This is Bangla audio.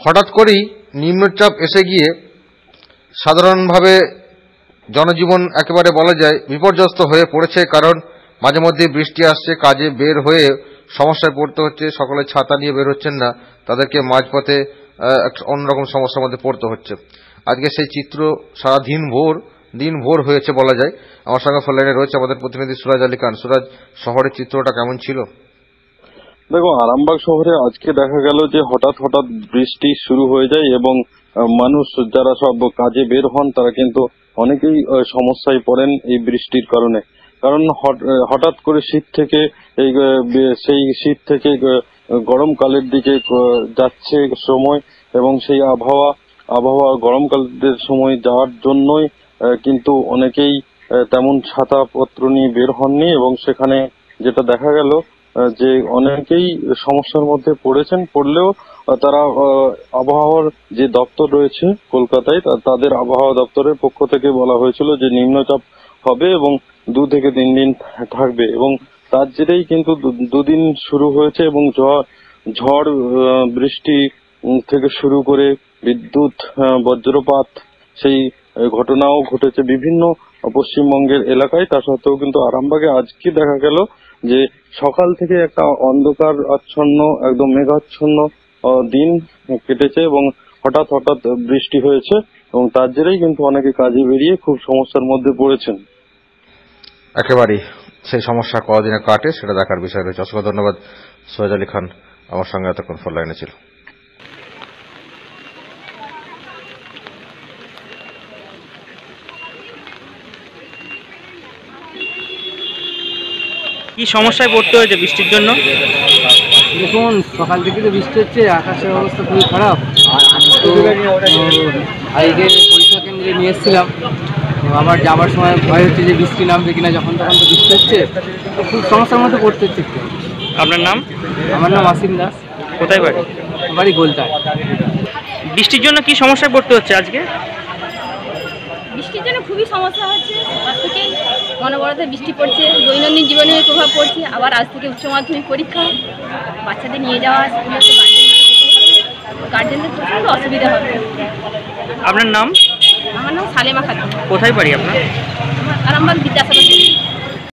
হঠাৎ করেই নিম্নচাপ এসে গিয়ে সাধারণভাবে জনজীবন একেবারে বলা যায় বিপর্যস্ত হয়ে পড়েছে কারণ মাঝে মধ্যে বৃষ্টি আসছে, কাজে বের হয়ে সমস্যায় পড়তে হচ্ছে, সকলে ছাতা নিয়ে বের হচ্ছেন না, তাদেরকে মাঝপথে অন্যরকম সমস্যার মধ্যে পড়তে হচ্ছে। আজকে সেই চিত্র সারা দিন ভোর দিন ভোর হয়েছে বলা যায়। আমার সঙ্গে ফলাইনে রয়েছে আমাদের প্রতিনিধি সুরাজ আলী খান। সুরাজ, শহরের চিত্রটা কেমন ছিল? দেখো আরামবাগ শহরে আজকে দেখা গেল যে হঠাৎ হঠাৎ বৃষ্টি শুরু হয়ে যায় এবং মানুষ যারা সব কাজে বের হন, তারা কিন্তু অনেকেই সমস্যায় পড়েন এই বৃষ্টির কারণে। কারণ হঠাৎ করে শীত থেকে এই সেই শীত থেকে গরমকালের দিকে যাচ্ছে সময় এবং সেই আবহাওয়া আবহাওয়া গরমকালের সময় যাওয়ার জন্যই কিন্তু অনেকেই তেমন ছাতাপত্র নিয়ে বের হননি এবং সেখানে যেটা দেখা গেল যে অনেকেই সমস্যার মধ্যে পড়েছেন, পড়লেও তারা আবহাওয়ার যে দপ্তর রয়েছে কলকাতায় তাদের আবহাওয়া দপ্তরের পক্ষ থেকে বলা হয়েছিল যে নিম্নচাপ হবে এবং দু থেকে তিন দিন থাকবে এবং তার জেরেই কিন্তু দুদিন শুরু হয়েছে এবং ঝড় ঝড় বৃষ্টি থেকে শুরু করে বিদ্যুৎ বজ্রপাত, সেই ঘটনাও ঘটেছে। বিভিন্ন পশ্চিমবঙ্গের এলাকায়, তা সত্ত্বেও কিন্তু আরামবাগে আজকে দেখা গেল যে সকাল থেকে একটা অন্ধকার আচ্ছন্ন, একদম মেঘাচ্ছন্ন দিন কেটেছে এবং হঠাৎ হঠাৎ বৃষ্টি হয়েছে এবং তার জেরেই কিন্তু অনেকে কাজে বেরিয়ে খুব সমস্যার মধ্যে পড়েছেন। একেবারেই সেই সমস্যা কদিনে কাটে সেটা দেখার বিষয় রয়েছে। অসংখ্য ধন্যবাদ, সৈয়দ আলী খান, আমার সঙ্গে এতক্ষণ ফোন লাইনে ছিল। কি সমস্যায় পড়তে হয়েছে বৃষ্টির জন্য? দেখুন সকাল থেকে তো বৃষ্টি হচ্ছে আকাশের অবস্থা খুবই খারাপ। আর আমি তো আজকে পরীক্ষা কেন্দ্রে নিয়ে এসেছিলাম। তো আবার যাবার সময় ভয় হচ্ছে যে বৃষ্টি নামবে কিনা যখন তখন তো বৃষ্টি হচ্ছে। তো খুব সমস্যার মধ্যে পড়তে হচ্ছে আপনার নাম? আমার নাম আসিম দাস। কোথায় বাড়ি? বাড়ি গোলতায়। বৃষ্টির জন্য কি সমস্যায় পড়তে হচ্ছে আজকে? বৃষ্টির জন্য খুবই সমস্যা হচ্ছে। অনবরত বৃষ্টি পড়ছে দৈনন্দিন জীবনে প্রভাব পড়ছে আবার আজ থেকে উচ্চ মাধ্যমিক পরীক্ষা বাচ্চাদের নিয়ে যাওয়া গার্জেনদের প্রচণ্ড অসুবিধা হবে আপনার নাম? আমার নাম সালেমা খাতুন। কোথায় পারি আপনার? আমার আরামবাগ বিদ্যাসাগর।